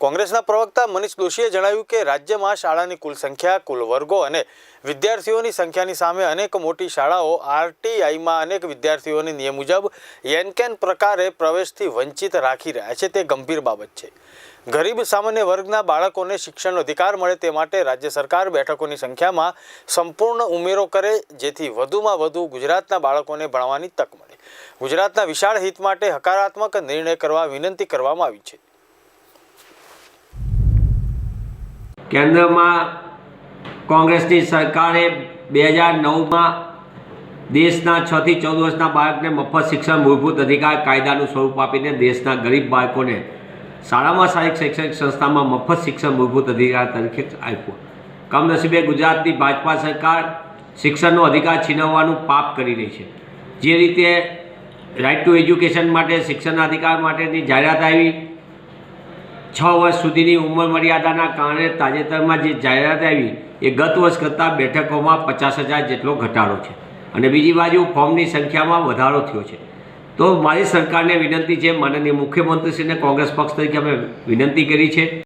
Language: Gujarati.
કોંગ્રેસના પ્રવક્તા મનીષ દોશીએ જણાવ્યું કે રાજ્યમાં શાળાની કુલ સંખ્યા, કુલ વર્ગો અને વિદ્યાર્થીઓની સંખ્યાની સામે અનેક મોટી શાળાઓ આરટીઆઈમાં અનેક વિદ્યાર્થીઓની નિયમ મુજબ યેનકેન પ્રકારે પ્રવેશથી વંચિત રાખી રહ્યા છે. તે ગંભીર બાબત છે. ગરીબ સામાન્ય વર્ગના બાળકોને શિક્ષણનો અધિકાર મળે તે માટે રાજ્ય સરકાર બેઠકોની સંખ્યામાં સંપૂર્ણ ઉમેરો કરે, જેથી વધુમાં વધુ ગુજરાતના બાળકોને ભણવાની તક મળે. ગુજરાતના વિશાળ હિત માટે હકારાત્મક નિર્ણય કરવા વિનંતી કરવામાં આવી છે. કેન્દ્રમાં કોંગ્રેસની સરકારે બે હજાર નવમાં દેશના છ થી ચૌદ વર્ષના બાળકને મફત શિક્ષણ, મૂળભૂત અધિકાર, કાયદાનું સ્વરૂપ આપીને દેશના ગરીબ બાળકોને શાળામાં સારી શૈક્ષણિક સંસ્થામાં મફત શિક્ષણ, મૂળભૂત અધિકાર તરીકે આપ્યો. કમનસીબે ગુજરાતની ભાજપા સરકાર શિક્ષણનો અધિકાર છીનવવાનું પાપ કરી રહી છે. જે રીતે રાઇટ ટુ એજ્યુકેશન માટે, શિક્ષણના અધિકાર માટેની જાહેરાત આવી છ વર્ષ સુધીની ઉંમર મર્યાદાના કારણે તાજેતરમાં જે જાહેરાત આવી, એ ગત વર્ષ કરતાં બેઠકોમાં પચાસ હજાર જેટલો ઘટાડો છે. અને બીજી બાજુ ફોર્મની સંખ્યામાં વધારો થયો છે. તો મારી સરકારને વિનંતી છે, માનનીય મુખ્યમંત્રીશ્રીને કોંગ્રેસ પક્ષ તરીકે અમે વિનંતી કરી છે.